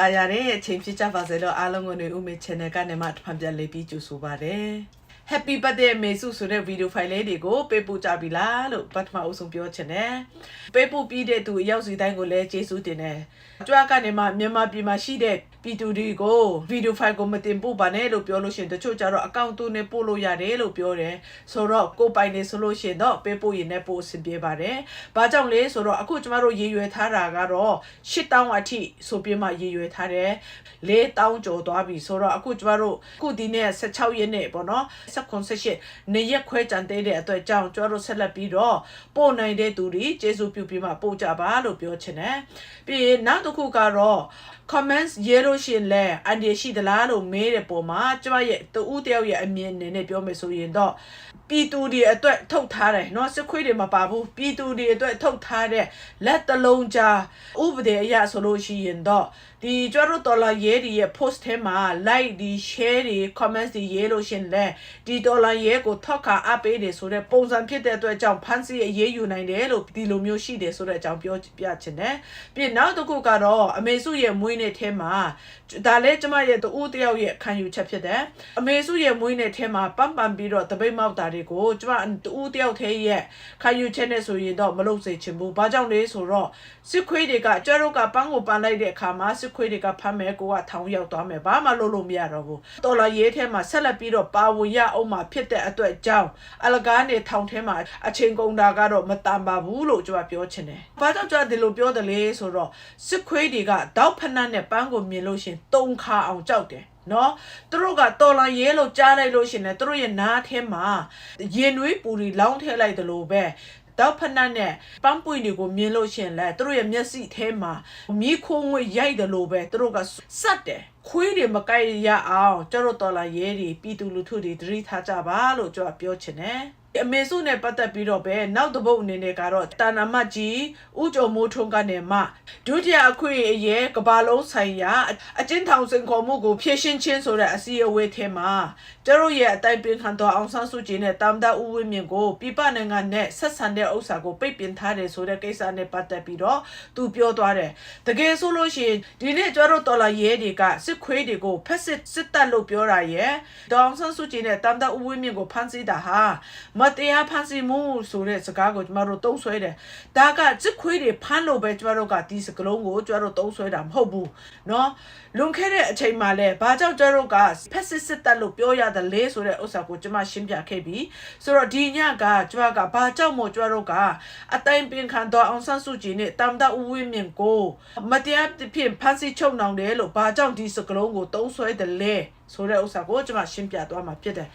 တာရတဲ့အချိန်ဖြစ်ကြပါစေလို့အားလုံးကိုနေဦးမေ channel ကနေမှတစ်ဖန်ပြန်လေးပြီးကြိုဆိုပါရစေ Happy birthday အမေစုဆိုတဲ့ video file လေးတွေကိုပေးပို့ကြပြီလားလို့ပထမအဆုံးပြောချင်တယ်ပေးပို့ပြီးတဲ့သူအရောက်စီတိုင်းကိုလည်းကျေးဇူးတင်တယ်ကြွားကနေမှမြန်မာပြည်မှာရှိတဲ့ပြည်သူတွေကို video file ကိုမတင်ပို့ပါနဲ့လို့ပြောလို့ရှရင်တချို့ကျတော့ account သူနဲ့ပို့လို့ရတယ်လို့ပြောတယ်ဆိုတော့ကိုယ်ပိုင်နေဆိုလို့ရှရင်တော့ပေးပို့ရင်လည်းပို့အဆင်ပြေပါတယ်ဘာကြောင့်လဲဆိုတော့အခုကျမတို့ရည်ရွယ်ထားတာကတော့8000အထိဆိုပြီးမှရည်ရွယ်ထားတယ်4000ကျော်သွားပြီဆိုတော့အခုကျမတို့အခုဒီနေ့16ရက်နေ့ပေါ့နော်16နေရက်ခွဲကြံတဲ့တဲ့အတွက်ကြောင့်ကျမတို့ဆက်လက်ပြီးတော့ပို့နိုင်တဲ့သူတွေကျေးဇူးပြုပြီးမှပို့ကြပါလို့ပြောချင်တယ်ပြီးရင်နောက်တစ်ခုကတော့ comments ရေးလို့ရှရင်လဲအန်ဒီရှိသလားလို့မေးတဲ့ပုံမှာကျမရဲ့တူဦးတယောက်ရဲ့အမြင်အနေနဲ့ပြောမယ်ဆိုရင်တော့ ပြည်သူတွေအတွက်ထုတ်ထားတယ်เนาะစစ်ခွေးတွေမပါဘူးပြည်သူတွေအတွက်ထုတ်ထားတဲ့လက်တလုံးကြားဥပဒေအရဆိုလို့ရှိရင်တော့ဒီကျမတို့ဒေါ်လာရဲတွေရဲ့ post ထဲမှာ like ဒီ share တွေ comments တွေရေးလို့ရှရင်လဲဒီဒေါ်လာရဲကိုထောက်ခါအပ်ပေးတယ်ဆိုတဲ့ပုံစံဖြစ်တဲ့အတွက်ကြောင့်ဖန်စီအရေးယူနိုင်တယ်လို့ဒီလိုမျိုးရှိတယ်ဆိုတဲ့အကြောင်းပြောပြချင်တယ်ပြီးနောက်တစ်ခုကတော့အမေစုရဲ့မွေးနေ့ထဲမှာဒါလည်းကျမရဲ့တူဦးတယောက်ရဲ့ခံယူချက်ဖြစ်တယ်အမေစုရဲ့မွေးနေ့ထဲမှာပန်းပန်ပြီးတော့တပိတ်မောက်တာတွေ ေကိုကျမတူဦးတယောက်ထဲရဲ့ခံယူချက်နဲ့ဆိုရင်တော့မလုပ်စေချင်ဘူးဘာကြောင့်လဲဆိုတော့စစ်ခွေးတွေကကျတို့ကပန်းကိုပန်းလိုက်တဲ့အခါမှာစစ်ခွေးတွေကဖမ်းမယ်ကိုကထောင်ရောက်သွားမယ်ဘာမှလုပ်လို့မရတော့ဘူးတော်လာရေးထဲမှာဆက်လက်ပြီးတော့ပါဝင်ရအောင်မှာဖြစ်တဲ့အတွက်ကြောင့်အလကားနေထောင်ထဲမှာအချိန်ကုန်တာကတော့မတန်ပါဘူးလို့ကျမပြောချင်တယ်ဘာကြောင့်ကျဒီလိုပြောတယ်လဲဆိုတော့စစ်ခွေးတွေကတောက်ဖက်နှက်နဲ့ပန်းကိုမြင်လို့ရှရင်တုံခါအောင်ကြောက်တယ် နော်သူတို့ကတော်လန်ရဲလို့ကြားလိုက်လို့ရှရင်လည်းသူတို့ရဲ့နားထဲမှာရင်နွေးပူတွေလောင်းထည့်လိုက်တယ်လို့ပဲတော့ဖက်နှက်နဲ့ပန်းပွင့်တွေကိုမြင်လို့ရှရင်လဲသူတို့ရဲ့မျက်စိထဲမှာမြီးခိုးငွေရိုက်တယ်လို့ပဲသူတို့ကစတ်တယ်ခွေးတွေမကိုက်ရအောင်ကျတို့တော်လာရဲတွေပြည်သူလူထုတွေသတိထားကြပါလို့ကျွန်တော်ပြောချင်တယ် အမေစုနဲ့ပတ်သက်ပြီးတော့ပဲနောက်တစ်ပုတ်အနေနဲ့ကတော့တာနာမကြီးဥကြုံမိုးထွန်းကနေမှဒုတိယအခွင့်အရေးကဘာလုံးဆိုင်ရာအကျဉ်းထောင်စင်ခေါ်မှုကိုဖြည့်ရှင်းခြင်းဆိုတဲ့အစည်းအဝေးထဲမှာကျတို့ရဲ့အတိုင်းပင်ခံတော်အောင်ဆန်းစုကြည်နဲ့တမ်ဒါဦးဝင်းမြင့်ကိုပြပနိုင်ငံနဲ့ဆက်ဆံတဲ့ဥစ္စာကိုပိတ်ပင်ထားတယ်ဆိုတဲ့ကိစ္စနဲ့ပတ်သက်ပြီးတော့သူပြောသွားတယ်တကယ်ဆိုလို့ရှိရင်ဒီနေ့ကျတို့တော်လာရဲတွေကစစ်ခွေးတွေကိုဖက်စစ်စစ်တပ်လို့ပြောတာရဲ့ဒေါအောင်ဆန်းစုကြည်နဲ့တမ်ဒါဦးဝင်းမြင့်ကိုဖမ်းဆီးတာဟာတရားဖမ်းဆီးမှုဆိုတဲ့စကားကိုကျမတို့တုံးဆွဲတယ်ဒါကစစ်ခွေးတွေဖမ်းလို့ပဲကျမတို့ကဒီစကလုံးကိုကျမတို့တုံးဆွဲတာမဟုတ်ဘူးเนาะလွန်ခဲ့တဲ့အချိန်မှာလဲဘာကြောင့်ကျမတို့ကဖက်စစ်စစ်တပ်လို့ပြောရတယ်လဲဆိုတဲ့ဥစ္စာကိုကျမရှင်းပြခဲ့ပြီဆိုတော့ဒီညကကျမကဘာကြောင့်မို့ကျမတို့ကအတိုင်းပင်ခံတော်အောင်ဆန်းစုကြည်နဲ့တမ်တာဦးဝင်းမြင့်ကိုမတရားဖြင့်ဖမ်းဆီးချုပ်နှောင်တယ်လို့ဘာကြောင့်ဒီစကလုံးကိုတုံးဆွဲတယ်လဲဆိုတဲ့ဥစ္စာကိုကျမရှင်းပြသွားမှာဖြစ်တယ်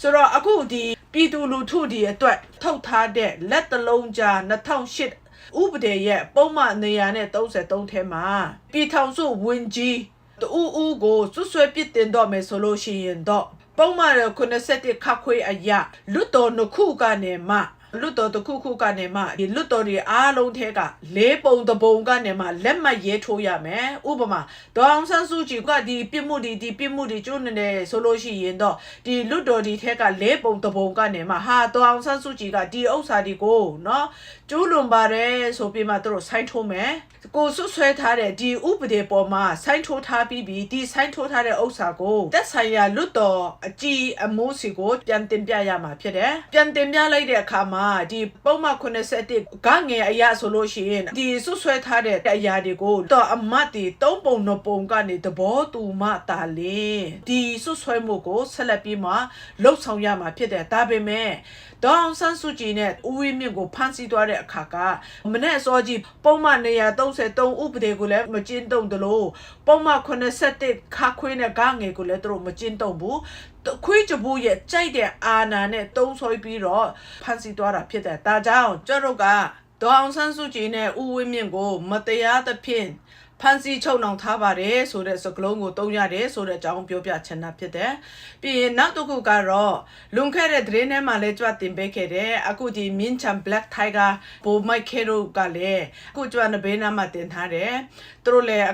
ဆိုတော့အခုဒီ ပြည်သူလူထုဒီအတွက်ထုတ်ထားတဲ့လက်တလုံးကြား2008ဥပဒေရဲ့ပုံမှန်နေရာနဲ့33ထဲမှာပြည်ထောင်စုဝင်ကြီးတူဦးကိုစွတ်ဆွဲပစ်တင်တော့မယ်ဆိုလို့ရှိရင်တော့ပုံမှန်87ခတ်ခွေးအရာလွတ်တော်နှစ်ခုကနေမှ လွတ်တော်တစ်ခုခုကနေမှဒီလွတ်တော်တွေအားလုံးထဲကလေးပုံတစ်ပုံကနေမှလက်မှတ်ရေးထိုးရမယ်ဥပမာဒေါအောင်ဆန်းစုကြည်ကဒီပြစ်မှုဒီဒီပြစ်မှုဒီကျိုးနေတယ်ဆိုလို့ရှိရင်တော့ဒီလွတ်တော်ဒီထဲကလေးပုံတစ်ပုံကနေမှဟာဒေါအောင်ဆန်းစုကြည်ကဒီဥစ္စာဒီကိုနော်ကျိုးလွန်ပါတယ်ဆိုပြီးမှသူတို့ဆိုင်းထိုးမယ်ကိုဆွဆွဲထားတဲ့ဒီဥပဒေပေါ်မှာဆိုင်းထိုးထားပြီးပြီဒီဆိုင်းထိုးထားတဲ့ဥစ္စာကိုတက်ဆိုင်ရာလွတ်တော်အကြီးအမိုးစီကိုပြန်တင်ပြရမှာဖြစ်တယ်ပြန်တင်ပြလိုက်တဲ့အခါမှာဒီပုံမှန်81ကငယ်အရာဆိုလို့ရှိရင်ဒီဆွဆွဲထားတဲ့အရာတွေကိုတော့အမတ်ဒီ၃ပုံ၂ပုံကနေသဘောတူမှတာလေဒီဆွဆွဲမှုကိုဆက်လက်ပြီးမှလှုပ်ဆောင်ရမှာဖြစ်တယ်ဒါပေမဲ့ဒေါအောင်ဆန်းစုကြည်နဲ့ဦးဝင်းမြင့်ကိုဖမ်းဆီးသွားတဲ့အခါကမနေ့အစောကြီးပုံမှန်133ဥပဒေကိုလည်းမကျင်းတုံတယ်လို့ပုံမှန်81ခါခွေးနဲ့ဂငယ်ကိုလည်းသူတို့မကျင်းတုံဘူး ခွေးကြဘူးရဲ့ကြိုက်တဲ့အာနာနဲ့တုံးဆွဲပြီးတော့ဖမ်းဆီးသွားတာဖြစ်တယ်ဒါကြောင့်ကျတို့ကဒေါအောင်ဆန်းစုကြည်နဲ့ဦးဝင်းမြင့်ကို မတရားသဖြင့် ဖန်စီချုပ်နှောင်ထားပါတယ်ဆိုတဲ့စကလုံးကိုတုံးရတယ်ဆိုတဲ့အကြောင်းပြောပြချင်တာဖြစ်တယ်။ပြီးရင်နောက်တစ်ခုကတော့လွန်ခဲ့တဲ့သတင်းထဲမှာလည်းကြွတင်ပေးခဲ့တယ်။အခုဒီ Min Chan Black Tiger ပိုမိုက်ခဲတို့ကလည်းအခုကြွနဘေးနားမှာတင်ထားတယ်။သူတို့လည်း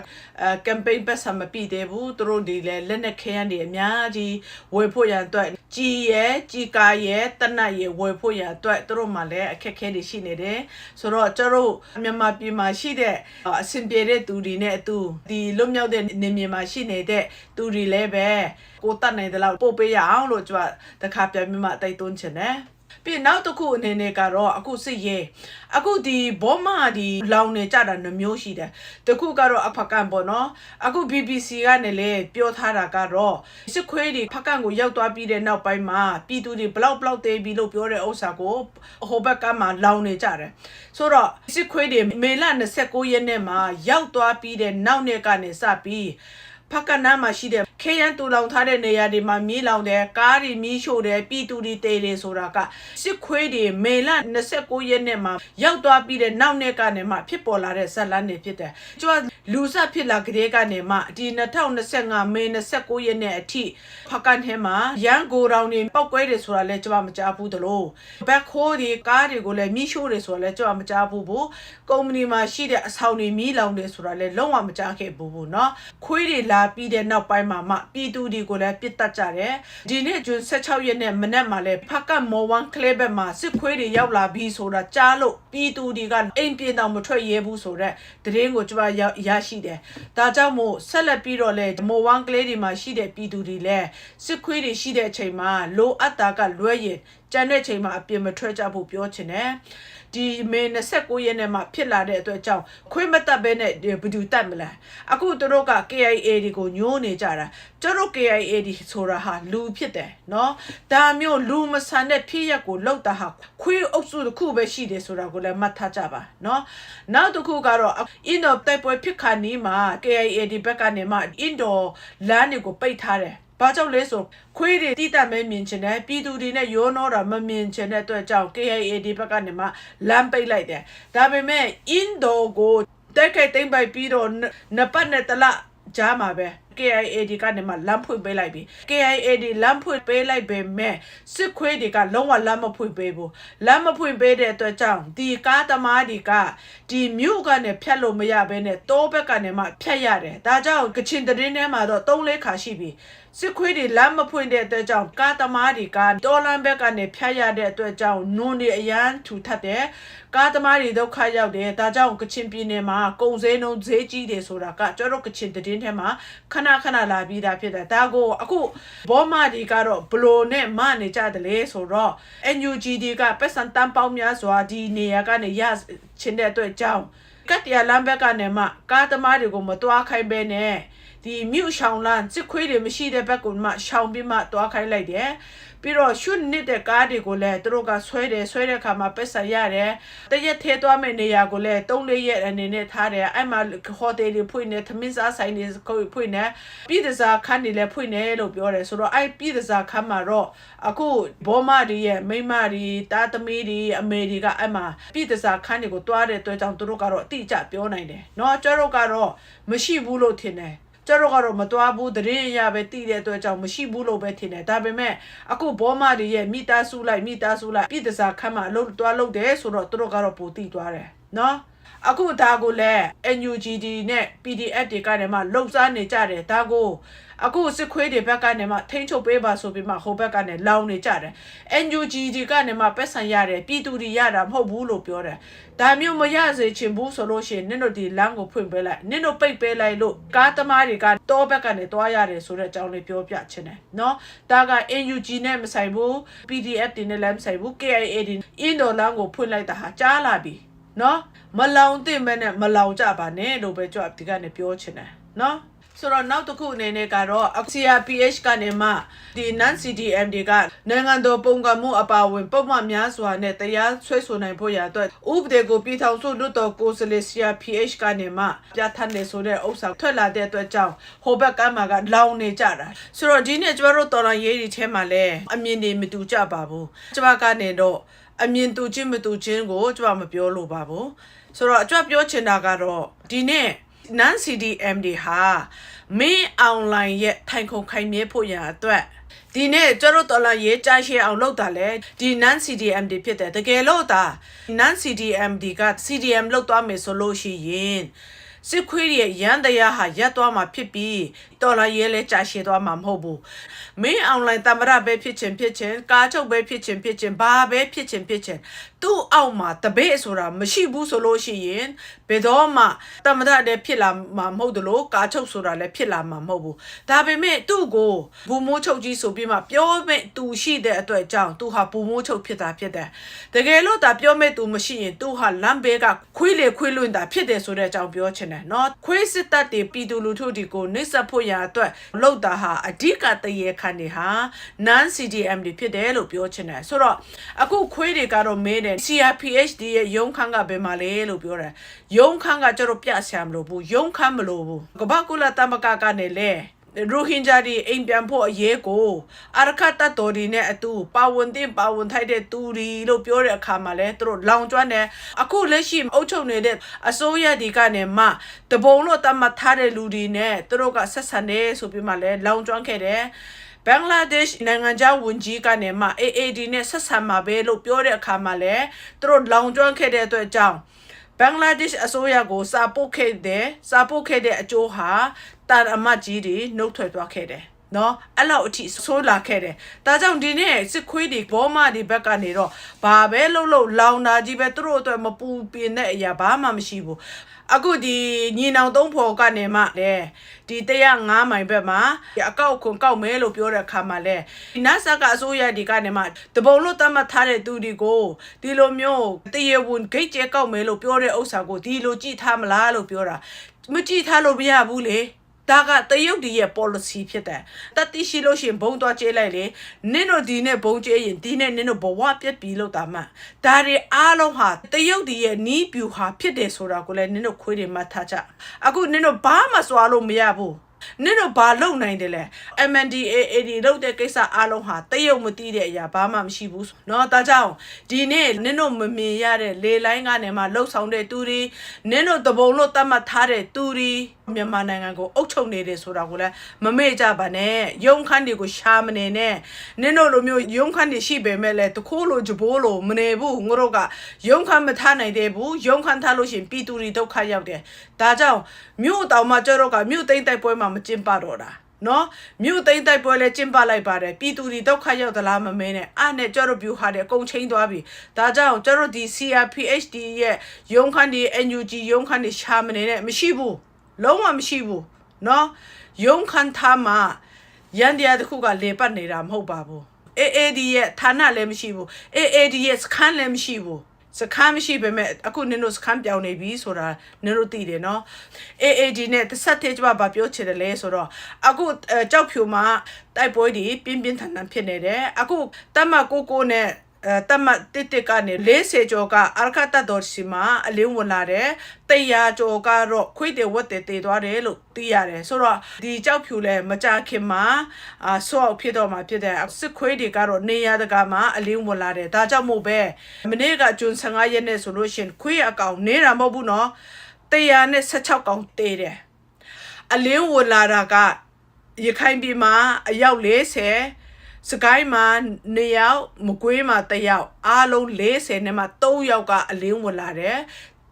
အဲ campaign ပတ်စံမပြည့်သေးဘူး။သူတို့ဒီလည်းလက်နက်ခဲယမ်းတွေအများကြီးဝယ်ဖို့ရန်အတွက်ကြီးရဲကြီးကာရဲတနတ်ရဲဝယ်ဖို့ရန်အတွက်သူတို့မှလည်းအခက်ခဲတွေရှိနေတယ်။ဆိုတော့ကျတို့မြန်မာပြည်မှာရှိတဲ့အဆင်ပြေတဲ့သူတွေနဲ့အတူဒီလွတ်မြောက်တဲ့နေမြေမှာရှိနေတဲ့သူတွေလည်းပဲကိုတတ်နိုင်တဲ့လောက်ပို့ပေးရအောင်လို့ကျွန်မတခါပြန်ပြီးမှတိုက်တွန်းချင်တယ် ပြီးနောက်တစ်ခုအနေနဲ့ကတော့အခုစစ်ရေးအခုဒီဘောမဒီလောင်နေကြတာနှမျိုးရှိတယ်တခုကတော့အဖကန်ပေါ့နော်အခု BBC ကနေလေပြောထားတာကတော့စစ်ခွေးတွေဖကန်ကိုရောက်သွားပြီးတဲ့နောက်ပိုင်းမှာပြည်သူတွေဘလောက်ဘလောက်သေးပြီလို့ပြောတဲ့ဥစ္စာကိုဟိုဘက်ကမှလောင်နေကြတယ်ဆိုတော့စစ်ခွေးတွေမေလ29ရက်နေ့မှာရောက်သွားပြီးတဲ့နောက်နေ့ကနေစပြီး ဖက်ကနားမှာရှိတဲ့ခေယန်တူလောင်ထားတဲ့နေရာတွေမှာမီးလောင်တယ်ကားတွေမီးရှို့တယ်ပြည်သူတွေတေးတယ်ဆိုတာကစစ်ခွေးတွေမေလ29ရက်နေ့မှာရောက်သွားပြီးတဲ့နောက်နေ့ကနေမှဖြစ်ပေါ်လာတဲ့ဇက်လန်းတွေဖြစ်တယ်။ကျွတ်လူဆက်ဖြစ်လာကလေးကနေမှဒီ2025မေ29ရက်နေ့အထိဖက်ကန်ထဲမှာရန်ကိုရောင်တွေပောက်ကွဲတယ်ဆိုတာလည်းကျွန်မမကြားဘူးတလို့ဘက်ခိုးတွေကားတွေကိုလည်းမီးရှို့တယ်ဆိုတာလည်းကျွန်မမကြားဘူးဘူးကုမ္ပဏီမှာရှိတဲ့အဆောင်တွေမီးလောင်တယ်ဆိုတာလည်းလုံးဝမကြားခဲ့ဘူးဘူးเนาะခွေးတွေလာ ာပြီးတဲ့နောက်ပိုင်းမှာမှပြည်သူတွေကိုလည်းပြစ်တက်ကြတယ်ဒီနေ့ဂျွန်16ရက်နေ့မနေ့မှာလည်းဖက်ကမော်ဝန်ကလေးဘက်မှာစစ်ခွေးတွေရောက်လာပြီးဆိုတာကြားလို့ပြည်သူတွေကအိမ်ပြေတော့မထွက်ရဲဘူးဆိုတော့တရင်ကိုကျွန်မရရရှိတယ်ဒါကြောင့်မို့ဆက်လက်ပြီးတော့လေမော်ဝန်ကလေးတွေမှာရှိတဲ့ပြည်သူတွေလည်းစစ်ခွေးတွေရှိတဲ့အချိန်မှာလိုအပ်တာကလွဲရင်ကြံတဲ့ချိန်မှာအပြင်မထွက်ကြဖို့ပြောချင်တယ် ဒီမေ29ရက်နေ့မှာဖြစ်လာတဲ့အတွက်ကြောင့်ခွေးမတက်ဘဲနဲ့ဘယ်သူတက်မလဲအခုသူတို့က KIA တွေကိုညှိုးနေကြတာကျတို့ KIA ဒီဆိုတာဟာလူဖြစ်တယ်နော်ဒါမျိုးလူမဆန်တဲ့ဖြစ်ရပ်ကိုလောက်တာဟာခွေးအုပ်စုတစ်ခုပဲရှိတယ်ဆိုတာကိုလည်းမှတ်ထားကြပါနော်နောက်တစ်ခုကတော့အင်ဒိုတိုက်ပွဲဖြစ်ခါနီးမှာ KIA ဒီဘက်ကနေမှအင်ဒိုလမ်းတွေကိုပိတ်ထားတယ် ဘာကြောင့်လဲဆိုခွေးတွေတိတက်မဲမြင်ချင်တယ်ပြည်သူတွေနဲ့ရောနှောတာမမြင်ချင်တဲ့အတွက်ကြောင့် KIA ဒီဘက်ကနေမှလမ်းပိတ်လိုက်တယ်ဒါပေမဲ့ Indo ကိုတက်ခိုက်တိမ့်ပိုက်ပြီးတော့နပတ်နဲ့တလကြားမှာပဲ KIA ဒီကနေမှလမ်းဖွင့်ပေးလိုက်ပြီ KIA ဒီလမ်းဖွင့်ပေးလိုက်ပေမဲ့စစ်ခွေးတွေကလုံးဝလမ်းမဖွင့်ပေးဘူးလမ်းမဖွင့်ပေးတဲ့အတွက်ကြောင့်ဒီကားသမားတွေကဒီမြို့ကနေဖြတ်လို့မရဘဲနဲ့တိုးဘက်ကနေမှဖြတ်ရတယ်ဒါကြောင့်ကချင်တရင်ထဲမှာတော့၃လေးခါရှိပြီစစ်ခွေးတွေလမ်းမဖွင့်တဲ့အတွက်ကြောင့်ကားသမားတွေကတော်လန်ဘက်ကနေဖြတ်ရတဲ့အတွက်ကြောင့်နွန်တွေအရန်ထူထပ်တယ်ကားသမားတွေဒုက္ခရောက်တယ်ဒါကြောင့်ကချင်ပြည်နယ်မှာကုန်စည်နှုန်းဈေးကြီးတယ်ဆိုတာကကျွန်တော်ကချင်တရင်ထဲမှာခဏခဏလာပြီးသားဖြစ်တယ်ဒါကိုအခုဘောမဒီကတော့ဘလိုနဲ့မနေကြတယ်လေဆိုတော့ NUGD ကပတ်စံတန်ပေါင်းများစွာဒီနေရာကနေရချင်တဲ့အတွက်ကြောင့် ကတ်တရလမ်းဘက်ကနေမှကားသမားတွေကိုမတွားခိုင်းပဲနဲ့ဒီမြို့ရှောင်းလန်းစစ်ခွေးတွေမရှိတဲ့ဘက်ကမှရှောင်းပြီးမှတွားခိုင်းလိုက်တယ်ပြီးတော့ရှုနေတဲ့ကားတွေကိုလည်းသူတို့ကဆွဲတယ်ဆွဲတဲ့အခါမှာပက်ဆာရတယ်တရက်သေးသွားမယ့်နေရာကိုလည်း၃၄ရက်အနေနဲ့ထားတယ်အဲ့မှာဟိုတယ်တွေဖွင့်နေသမင်းစားဆိုင်တွေဖွင့်နေပြည်တစားခန်းတွေလည်းဖွင့်နေလို့ပြောတယ်ဆိုတော့အဲ့ပြည်တစားခန်းမှာတော့အခုဘောမတွေရဲ့မိမတွေတားသမီးတွေအမေတွေကအဲ့မှာပြည်တစားခန်းတွေကိုတွားတဲ့အတွက်ကြောင့်သူတို့ကတော့အတအကျပြောနိုင်တယ်เนาะကျတို့ကတော့မရှိဘူးလို့ထင်တယ်ကျတော့ကတော့မတော်ဘူးတရင်ရပဲတည်တဲ့အတွက်ကြောင့်မရှိဘူးလို့ပဲထင်တယ်ဒါပေမဲ့အခုဘောမတွေရဲ့မိသားစုလိုက်မိသားစုလိုက်ပြည်တစားခမ်းမှာအလုပ်တွားလုပ်တယ်ဆိုတော့သူတို့ကတော့ပိုတည်သွားတယ် နော်အခုဒါကိုလည်း NUGD နဲ့ PDF တွေကနေမှလှုပ်ရှားနေကြတယ်ဒါကိုအခုစစ်ခွေးတွေဘက်ကနေမှထိန်းချုပ်ပေးပါဆိုပြီးမှဟိုဘက်ကနေလောင်းနေကြတယ် NUGD ကနေမှပက်ဆန်ရတယ်ပြည်သူတွေရတာမဟုတ်ဘူးလို့ပြောတယ်ဒါမျိုးမရစေချင်ဘူးဆိုလို့ရှိရင်နင်တို့ဒီလမ်းကိုဖွင့်ပေးလိုက်နင်တို့ပိတ်ပေးလိုက်လို့ကားသမားတွေကတောဘက်ကနေတွားရတယ်ဆိုတဲ့အကြောင်းလေးပြောပြချင်တယ်နော်ဒါက NUG နဲ့မဆိုင်ဘူး PDF တွေနဲ့လည်းမဆိုင်ဘူး KIA တွေအင်းတော်လမ်းကိုဖွင့်လိုက်တာဟာကြားလာပြီ နော်မလောင်သင့်မဲ့နဲ့မလောင်ကြပါနဲ့လို့ပဲကြွဒီကနေပြောချင်တယ်နော်ဆိုတော့နောက်တစ်ခုအနေနဲ့ကတော့ CRPH ကနေမှဒီ non CDM တွေကနိုင်ငံတော်ပုံကမှုအပါအဝင်ပုံမှန်များစွာနဲ့တရားဆွဲဆိုနိုင်ဖို့ရအတွက်ဥပဒေကိုပြည်ထောင်စုလွှတ်တော်ကိုယ်စားလှယ် CRPH ကနေမှပြဋ္ဌာန်းနေဆိုတဲ့ဥစ္စာထွက်လာတဲ့အတွက်ကြောင့်ဟိုဘက်ကမှကလောင်နေကြတာဆိုတော့ဒီနေ့ကျမတို့တော်တော်ရေးဒီထဲမှာလဲအမြင်တွေမတူကြပါဘူးကျမကနေတော့ အမြင်တူချင်းမတူချင်းကိုကျမမပြောလို့ပါဘူးဆိုတော့အကျပြောချင်တာကတော့ဒီနေ့ non CDM တွေဟာမင်း online ရဲ့ထိုင်ခုံခိုင်မြဲဖို့ရန်အတွက်ဒီနေ့ကျတို့တော်လာရေးကြားရှင်းအောင်လုပ်တာလဲဒီ non CDM တွေဖြစ်တယ်တကယ်လို့ဒါ non CDM တွေက CDM လောက်သွားမယ်ဆိုလို့ရှိရင် စစ်ခွေးရဲ့ရန်တရားဟာရပ်သွားမှာဖြစ်ပြီးတော်လာရဲလဲကြာရှည်သွားမှာမဟုတ်ဘူးမင်းအွန်လိုင်းတမရပဲဖြစ်ချင်းဖြစ်ချင်းကားချုပ်ပဲဖြစ်ချင်းဖြစ်ချင်းဘာပဲဖြစ်ချင်းဖြစ်ချင်းသူ့အောက်မှာတပည့်ဆိုတာမရှိဘူးဆိုလို့ရှိရင်ဘယ်တော့မှတမဒလည်းဖြစ်လာမှာမဟုတ်သလိုကာချုပ်ဆိုတာလည်းဖြစ်လာမှာမဟုတ်ဘူးဒါပေမဲ့သူ့ကိုဘူမိုးချုပ်ကြီးဆိုပြီးမှပြောမဲ့သူရှိတဲ့အတွက်ကြောင့်သူဟာဘူမိုးချုပ်ဖြစ်တာဖြစ်တယ်တကယ်လို့ဒါပြောမဲ့သူမရှိရင်သူဟာလမ်းဘေးကခွေးလေခွေးလွင့်တာဖြစ်တယ်ဆိုတဲ့အကြောင်းပြောချင်တယ်နော်ခွေးစစ်တပ်တွေပြည်သူလူထုတွေကိုနှိပ်စက်ဖို့ရာအတွက်လောက်တာဟာအဓိကတရေခံတွေဟာ non CDM တွေဖြစ်တယ်လို့ပြောချင်တယ်ဆိုတော့အခုခွေးတွေကတော့မဲတယ် CRPHD ရဲ့ရုံးခန်းကဘယ်မှာလဲလို့ပြောတယ်ရုံးခန်းကကျတော့ပြဆရာမလို့ဘူးရုံးခန်းမလို့ဘူးကပ္ပကုလတမကကနေလေရိုဟင်ဂျာတွေအိမ်ပြန်ဖို့အရေးကိုအရခတ်တတ်တော်ဒီနဲ့အတူပါဝင်တဲ့ပါဝင်ထိုက်တဲ့သူတွေလို့ပြောတဲ့အခါမှာလဲသူတို့လောင်ကျွမ်းတယ်အခုလက်ရှိအုပ်ချုပ်နေတဲ့အစိုးရဒီကနေမှတပုံလို့တတ်မှတ်ထားတဲ့လူတွေနဲ့သူတို့ကဆက်ဆံနေဆိုပြီးမှလဲလောင်ကျွမ်းခဲ့တယ် ဘင်္ဂလားဒေ့ရှ်နိုင်ငံခြားဝန်ကြီးကနေမှ AAD နဲ့ဆက်ဆံမှာပဲလို့ပြောတဲ့အခါမှာလဲသူတို့လောင်ကျွမ်းခဲ့တဲ့အတွက်ကြောင့်ဘင်္ဂလားဒေ့ရှ်အစိုးရကိုစာပို့ခဲ့တဲ့စာပို့ခဲ့တဲ့အကျိုးဟာတာအမတ်ကြီးတွေနှုတ်ထွက်သွားခဲ့တယ်နော်အဲ့လောက်အထိဆိုးလာခဲ့တယ်ဒါကြောင့်ဒီနေ့စစ်ခွေးတွေဘောမတွေဘက်ကနေတော့ဘာပဲလှုပ်လှုပ်လောင်တာကြီးပဲသူတို့အတွက်မပူပင်တဲ့အရာဘာမှမရှိဘူး အခုဒီညီနောင်သုံးဖော်ကနေမှလေဒီ105မိုင်ဘက်မှာဒီအကောက်ခွန်ကောက်မဲလို့ပြောတဲ့အခါမှာလေဒီနတ်ဆာကအစိုးရဒီကနေမှတပုံလို့တတ်မှတ်ထားတဲ့သူတွေကိုဒီလိုမျိုးတရေဝန်ဂိတ်ကျဲကောက်မဲလို့ပြောတဲ့ဥစ္စာကိုဒီလိုကြည့်ထားမလားလို့ပြောတာမကြည့်ထားလို့မရဘူးလေ ဒါကတရုတ်ဒီရဲ့ policy ဖြစ်တယ်တတိရှိလို့ရှရင်ဘုံသွားကျဲလိုက်လေနင်တို့ဒီနဲ့ဘုံကျဲရင်ဒီနဲ့နင်တို့ဘဝပြက်ပြီလို့တာမှဒါတွေအားလုံးဟာတရုတ်ဒီရဲ့နီးပြူဟာဖြစ်တယ်ဆိုတာကိုလည်းနင်တို့ခွေးတွေမှတ်ထားကြအခုနင်တို့ဘာမှစွာလို့မရဘူးနင်တို့ဘာလုပ်နိုင်တယ်လဲ MNDAA လုပ်တဲ့ကိစ္စအားလုံးဟာတရုတ်မသိတဲ့အရာဘာမှမရှိဘူးเนาะဒါကြောင့်ဒီနေ့နင်တို့မမြင်ရတဲ့လေလိုင်းကနေမှလှုပ်ဆောင်တဲ့သူတွေနင်တို့တပုံလို့တတ်မှတ်ထားတဲ့သူတွေ မြန်မာနိုင်ငံကိုအုပ်ချုပ်နေတယ်ဆိုတာကိုလည်းမမေ့ကြပါနဲ့ရုံခန်းတွေကိုရှာမနေနဲ့နင်တို့လိုမျိုးရုံခန်းတွေရှိပေမဲ့လည်းတခိုးလိုကြဘိုးလိုမနေဘူးငါတို့ကရုံခန်းမထားနိုင်တဲ့ဘူးရုံခန်းထားလို့ရှိရင်ပြည်သူတွေဒုက္ခရောက်တယ်ဒါကြောင့်မြို့တောင်မှကျတော့ကမြို့သိမ့်တိုက်ပွဲမှာမကျင်းပတော့တာနော်မြို့သိမ့်တိုက်ပွဲလဲကျင်းပလိုက်ပါတယ်ပြည်သူတွေဒုက္ခရောက်သလားမမင်းနဲ့အဲ့နဲ့ကျတော့ view ဟာတယ်အကုန်ချင်းသွားပြီဒါကြောင့်ကျတော့ဒီ CRPHD ရဲ့ရုံခန်းတွေ NUG ရုံခန်းတွေရှာမနေနဲ့မရှိဘူး လုံးဝမရှိဘူးနော်ယုံခန်သားမှာရန်တရားတစ်ခုကလေပတ်နေတာမဟုတ်ပါဘူး AAD ရဲ့ဌာနလည်းမရှိဘူး AAD ရဲ့စခန်းလည်းမရှိဘူးစခန်းမရှိပေမဲ့အခုနင်တို့စခန်းပြောင်းနေပြီဆိုတာနင်တို့သိတယ်နော် AAD နဲ့တစ်ဆက်သေးကျမဘာပြောချင်တယ်လဲဆိုတော့အခုကြောက်ဖြူမှာတိုက်ပွဲတွေပြင်းပြင်းထန်ထန်ဖြစ်နေတယ်အခုတမတ်ကိုကိုနဲ့ အဲတမတ်တစ်တစ်ကနေ40ကျော်ကအရခတ်တတော်စီမှာအလင်းဝင်လာတယ်တရားကျော်ကတော့ခွေးတွေဝတ်တွေတည်သွားတယ်လို့သိရတယ်ဆိုတော့ဒီကြောက်ဖြူလဲမကြခင်မှာအာဆော့ဖြစ်တော့မှာဖြစ်တဲ့စစ်ခွေးတွေကတော့နေရတကာမှာအလင်းဝင်လာတယ်ဒါကြောင့်မို့ပဲမနေ့ကဂျွန်15ရက်နေ့ဆိုလို့ရှင်ခွေးအကောင်နေတာမဟုတ်ဘူးနော်တရားနဲ့16ကောင်တည်တယ်အလင်းဝင်လာတာကရခိုင်ပြည်မှာအယောက်40 စကိုင်းမှာ2ယောက်မကွေးမှာ1ယောက်အားလုံး40နဲ့မှ3ယောက်ကအလင်းဝင်လာတယ်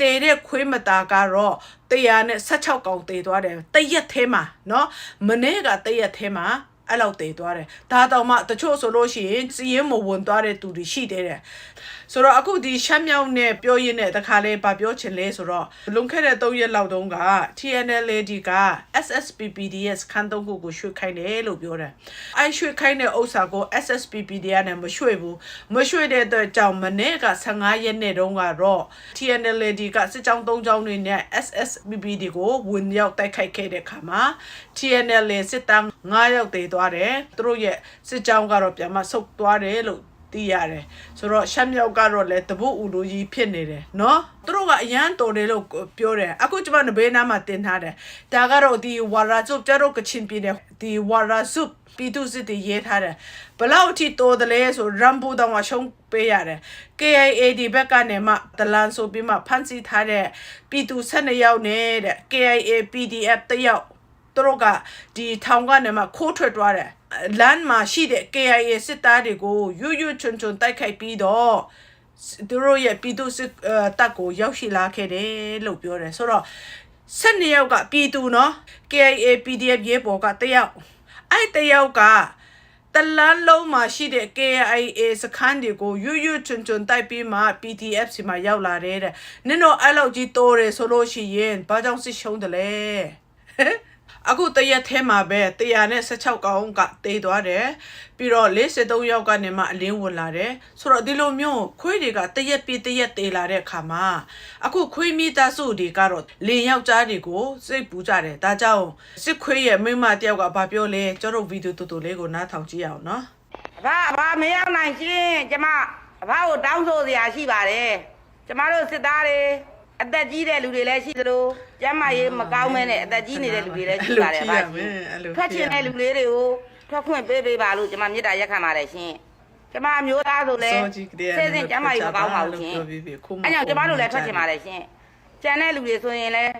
တေတဲ့ခွေးမတာကတော့116ကောင်တေသွားတယ်တရက်သေးမှာเนาะမနေ့ကတရက်သေးမှာအဲ့လောက်တေသွားတယ်ဒါတောင်မှတချို့ဆိုလို့ရှိရင်စီရင်မဝင်သွားတဲ့သူတွေရှိသေးတယ် ဆိုတော့အခုဒီရှမ်းမြောက်နဲ့ပြောရင်းနဲ့တခါလေဗာပြောချင်လဲဆိုတော့လွန်ခဲ့တဲ့3ရက်လောက်တုန်းက TNLD က SSPPD ရဲ့စခန်းသုံးခုကိုရွှေ့ခိုင်းတယ်လို့ပြောတယ်အဲ့ရွှေ့ခိုင်းတဲ့ဥစ္စာကို SSPPD ကလည်းမရွှေ့ဘူးမရွှေ့တဲ့အတွက်ကြောင့်မနေ့က15ရက်နေ့တုန်းကတော့ TNLD ကစစ်ကြောင်း၃ကြောင်းတွေနဲ့ SSPPD ကိုဝင်ရောက်တိုက်ခိုက်ခဲ့တဲ့အခါမှာ TNL စစ်တမ်း9ယောက်တည်သွားတယ်သူတို့ရဲ့စစ်ကြောင်းကတော့ပြန်မဆုတ်သွားတယ်လို့ သိရတယ်ဆိုတော့ရှမ်းမြောက်ကတော့လည်းတပုတ်ဦးလိုကြီးဖြစ်နေတယ်နော်သူတို့ကအရန်တော်တယ်လို့ပြောတယ်အခုကျမနဘေးနားမှာတင်ထားတယ်ဒါကတော့ဒီဝါရာဇုပ်ကျတော့ကချင်ပြည်နယ်ဒီဝါရာဇုပ်ပြည်သူစစ်တွေရေးထားတယ်ဘလောက်အထိတော်တယ်လဲဆိုရမ်ဘူတောင်မှာရှုံးပေးရတယ် KIA ဒီဘက်ကနေမှတလန်ဆိုပြီးမှဖမ်းဆီးထားတဲ့ပြည်သူ12ယောက်နဲ့တဲ့ KIA PDF တယောက်သူတို့ကဒီထောင်ကနေမှခိုးထွက်သွားတယ် လမ်းမှာရှိတဲ့ KIA စစ်သားတွေကိုရွရွချွန်ချွန်တိုက်ခိုက်ပြီးတော့သူတို့ရဲ့ပြည်သူစစ်တပ်ကိုရောက်ရှိလာခဲ့တယ်လို့ပြောတယ်ဆိုတော့12ယောက်ကပြည်သူနော် KIA PDF ရဲဘော်ကတယောက်အဲ့တယောက်ကတလန်းလုံးမှာရှိတဲ့ KIA စခန်းတွေကိုရွရွချွန်ချွန်တိုက်ပြီးမှ PDF စီမှာရောက်လာတဲ့တဲ့နင်တို့အဲ့လောက်ကြီးတိုးတယ်ဆိုလို့ရှိရင်ဘာကြောင့်စစ်ရှုံးတယ်လဲ အခုတရက်ထဲမှာပဲ116ကောင်ကတေးသွားတယ်ပြီးတော့53ယောက်ကနေမှအလင်းဝင်လာတယ်ဆိုတော့ဒီလိုမျိုးခွေးတွေကတရက်ပြီးတရက်တေးလာတဲ့အခါမှာအခုခွေးမိသားစုတွေကတော့လင်ယောက်ျားတွေကိုစိတ်ပူကြတယ်ဒါကြောင့်စစ်ခွေးရဲ့မိန်းမတယောက်ကဘာပြောလဲကျတို့ဗီဒီယိုတူတူလေးကိုနားထောင်ကြည့်အောင်နော်အဘအဘမရောက်နိုင်ရှင်ကျမအဘကိုတောင်းဆိုစရာရှိပါတယ်ကျမတို့စစ်သားတွေအသက်ကြီးတဲ့လူတွေလည်းရှိသလို ကျန်းမာရေးမကောင်းမဲနဲ့အသက်ကြီးနေတဲ့လူတွေလည်းရှိပါတယ်အဘရှင်ထွက်ချင်တဲ့လူလေးတွေကိုထွက်ခွင့်ပေးပေးပါလို့ကျမမေတ္တာရက်ခံပါတယ်ရှင်ကျမအမျိုးသားဆိုလဲစိတ်စဉ်ကျန်းမာရေးမကောင်းပါဘူးရှင်အဲကြောင့်ကျမတို့လည်းထွက်ချင်ပါတယ်ရှင်ကျန်တဲ့လူတွေဆိုရင်လည်း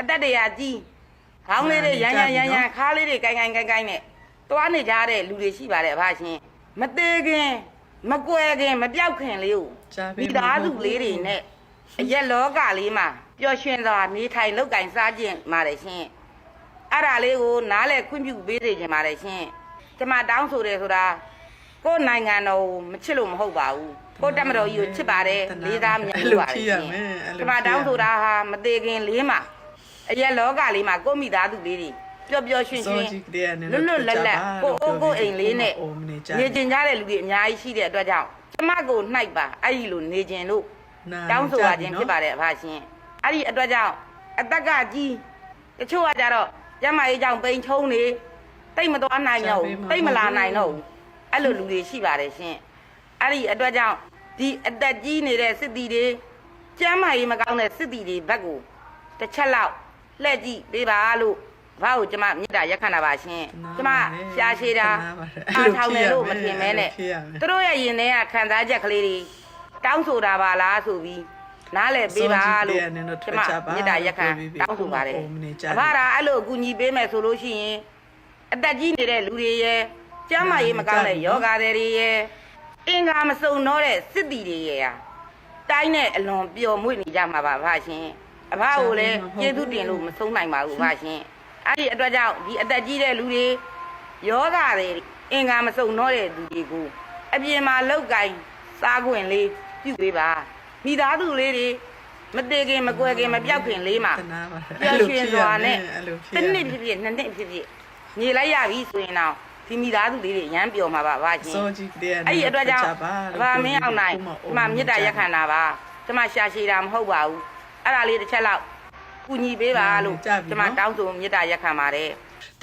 အသက်တရာကြီးခေါင်းလေးတွေရမ်းရမ်းရမ်းရမ်းခါးလေးတွေကိုင်ကိုင်ကိုင်ကိုင်နဲ့တွားနေကြတဲ့လူတွေရှိပါတယ်အဖရှင်မသေးခင်မကွယ်ခင်မပြောက်ခင်လေးကိုမိသားစုလေးတွေနဲ့အရက်လောကလေးမှာ ပျော်ရွှင်စွာနေထိုင်လောက်ကင်စားခြင်းပါတယ်ရှင်အဲ့ဒါလေးကိုနားလဲခွင့်ပြုပေးစေချင်ပါတယ်ရှင်ကျမတောင်းဆိုတယ်ဆိုတာကိုယ်နိုင်ငံတော်ကိုမချစ်လို့မဟုတ်ပါဘူးကိုယ်တက်မတော်ကြီးကိုချစ်ပါတယ်လေးစားမြတ်လို့ပါတယ်ရှင်ကျမတောင်းဆိုတာဟာမသေးခင်လေးမှာအရက်လောကလေးမှာကိုယ့်မိသားစုလေးတွေပျော်ပျော်ရွှင်ရွှင်လွတ်လွတ်လပ်လပ်ကိုအိုးကိုအိမ်လေးနဲ့နေကျင်ကြတဲ့လူတွေအများကြီးရှိတဲ့အတွက်ကြောင့်ကျမကိုနှိုက်ပါအဲ့ဒီလိုနေကျင်လို့တောင်းဆိုရခြင်းဖြစ်ပါတယ်အဖရှင် အဲ့ဒီအတွက်ကြောင့်အသက်ကကြီးတချို့ကကြတော့ကျမကြီးကြောင့်ပိန်ချုံနေတိတ်မသွားနိုင်တော့ဘူးတိတ်မလာနိုင်တော့ဘူးအဲ့လိုလူတွေရှိပါတယ်ရှင်အဲ့ဒီအတွက်ကြောင့်ဒီအသက်ကြီးနေတဲ့စစ်တီတွေကျမ်းမာရေးမကောင်းတဲ့စစ်တီတွေဘက်ကိုတစ်ချက်လောက်လှည့်ကြည့်ပေးပါလို့ဘာကိုကျမမေတ္တာရက်ခံတာပါရှင်ကျမရှားရှည်တာအားထောင်တယ်လို့မထင်မဲနဲ့သူတို့ရဲ့ရင်ထဲကခံစားချက်ကလေးတွေတောင်းဆိုတာပါလားဆိုပြီး နားလည်ပေးပါလို့ကျမမေတ္တာရက်ခံတောင်းဆိုပါတယ်အဖရာအဲ့လိုအကူညီပေးမယ်ဆိုလို့ရှိရင်အသက်ကြီးနေတဲ့လူတွေရဲ့ကျမ်းမာရေးမကောင်းတဲ့ယောဂါတွေရဲ့အင်္ဂါမစုံတော့တဲ့စစ်တီတွေရဲ့တိုင်းနဲ့အလွန်ပျော်မွေ့နေကြမှာပါဖရှင်အဖကိုလည်းကျေးဇူးတင်လို့မဆုံးနိုင်ပါဘူးဖရှင်အဲ့ဒီအတွက်ကြောင့်ဒီအသက်ကြီးတဲ့လူတွေယောဂတွေအင်္ဂါမစုံတော့တဲ့လူတွေကိုအပြင်မှာလောက်ကင်စားခွင့်လေးပြုပေးပါ မိသားစုလေးတွေမတည်ခင်မကွယ်ခင်မပြောက်ခင်လေးမှာပျော်ရွှင်စွာနဲ့တစ်နှစ်ဖြစ်ဖြစ်နှစ်နှစ်ဖြစ်ဖြစ်ညီလိုက်ရပြီဆိုရင်တော့ဒီမိသားစုလေးတွေရမ်းပျော်မှာပါဗာရှင်စောကြီးတဲ့အဲ့ဒီအတွက်ကြောင့်ဗာမင်းအောင်နိုင်ဒီမှာမေတ္တာရက်ခံတာပါဒီမှာရှာရှည်တာမဟုတ်ပါဘူးအဲ့ဒါလေးတစ်ချက်လောက်ကူညီပေးပါလို့ဒီမှာတောင်းဆိုမေတ္တာရက်ခံပါတယ်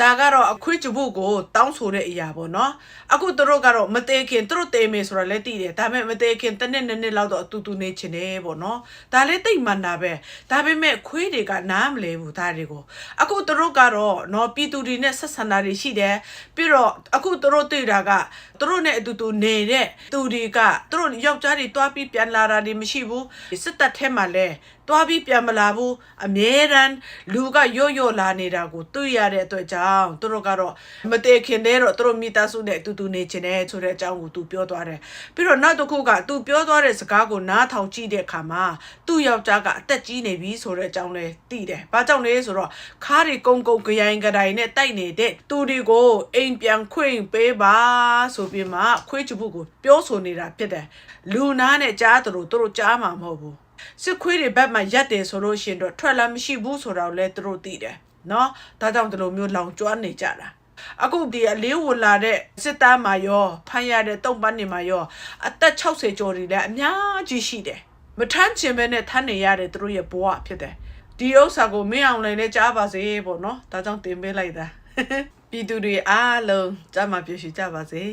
ဒါကတော့အခွင့်ကြဖို့ကိုတောင်းဆိုတဲ့အရာပေါ့နော်အခုသူတို့ကတော့မသေးခင်သူတို့တေးမယ်ဆိုတာလည်းသိတယ်ဒါပေမဲ့မသေးခင်တစ်နှစ်နှစ်နှစ်လောက်တော့အတူတူနေချင်တယ်ပေါ့နော်ဒါလည်းသိမှန်တာပဲဒါပေမဲ့ခွေးတွေကနားမလဲဘူးဒါတွေကိုအခုသူတို့ကတော့နော်ပြည်သူတွေနဲ့ဆက်ဆံတာတွေရှိတယ်ပြီးတော့အခုသူတို့တွေ့တာကသူတို့နဲ့အတူတူနေတဲ့သူတွေကသူတို့ယောက်ျားတွေတွားပြီးပြန်လာတာတွေမရှိဘူးစစ်တပ်ထဲမှာလည်း တွားပြီးပြန်မလာဘူးအမြဲတမ်းလူကရော့ရော့လာနေတာကိုတွေ့ရတဲ့အတွက်ကြောင့်သူတို့ကတော့မတည်ခင်တည်းတော့သူတို့မိသားစုနဲ့အတူတူနေချင်တယ်ဆိုတဲ့အကြောင်းကိုသူပြောသွားတယ်ပြီးတော့နောက်တစ်ခုကသူပြောသွားတဲ့စကားကိုနားထောင်ကြည့်တဲ့အခါမှာသူ့ယောက်ျားကအသက်ကြီးနေပြီဆိုတဲ့အကြောင်းလဲသိတယ်။ဘာကြောင့်လဲဆိုတော့ခါးရီကုန်းကုန်းကြိုင်ကြတိုင်နဲ့တိုက်နေတဲ့သူတွေကိုအိမ်ပြန်ခွင့်ပေးပါဆိုပြီးမှခွေးချဖို့ကိုပြောဆိုနေတာဖြစ်တယ်။လူနာနဲ့ကြားသူတို့သူတို့ကြားမှာမဟုတ်ဘူး။ စစ်ခွေးတွေဘက်မှာရက်တယ်ဆိုလို့ရှိရင်တော့ထွက်လာမရှိဘူးဆိုတော့လဲသူတို့သိတယ်နော်ဒါကြောင့်ဒီလိုမျိုးလောင်ကျွမ်းနေကြတာအခုဒီအလေးဝင်လာတဲ့စစ်သားမှာရောဖမ်းရတဲ့တုံပန်းနေမှာရောအသက်60ကျော်တွေလည်းအများကြီးရှိတယ်မထမ်းချင်ပဲနဲ့ထမ်းနေရတဲ့သူတို့ရဲ့ဘဝဖြစ်တယ်ဒီဥစ္စာကိုမင်းအောင်လည်းလည်းကြားပါစေပေါ့နော်ဒါကြောင့်တင်ပေးလိုက်တာပြည်သူတွေအားလုံးကြားမှာပြည့်စုံကြပါစေ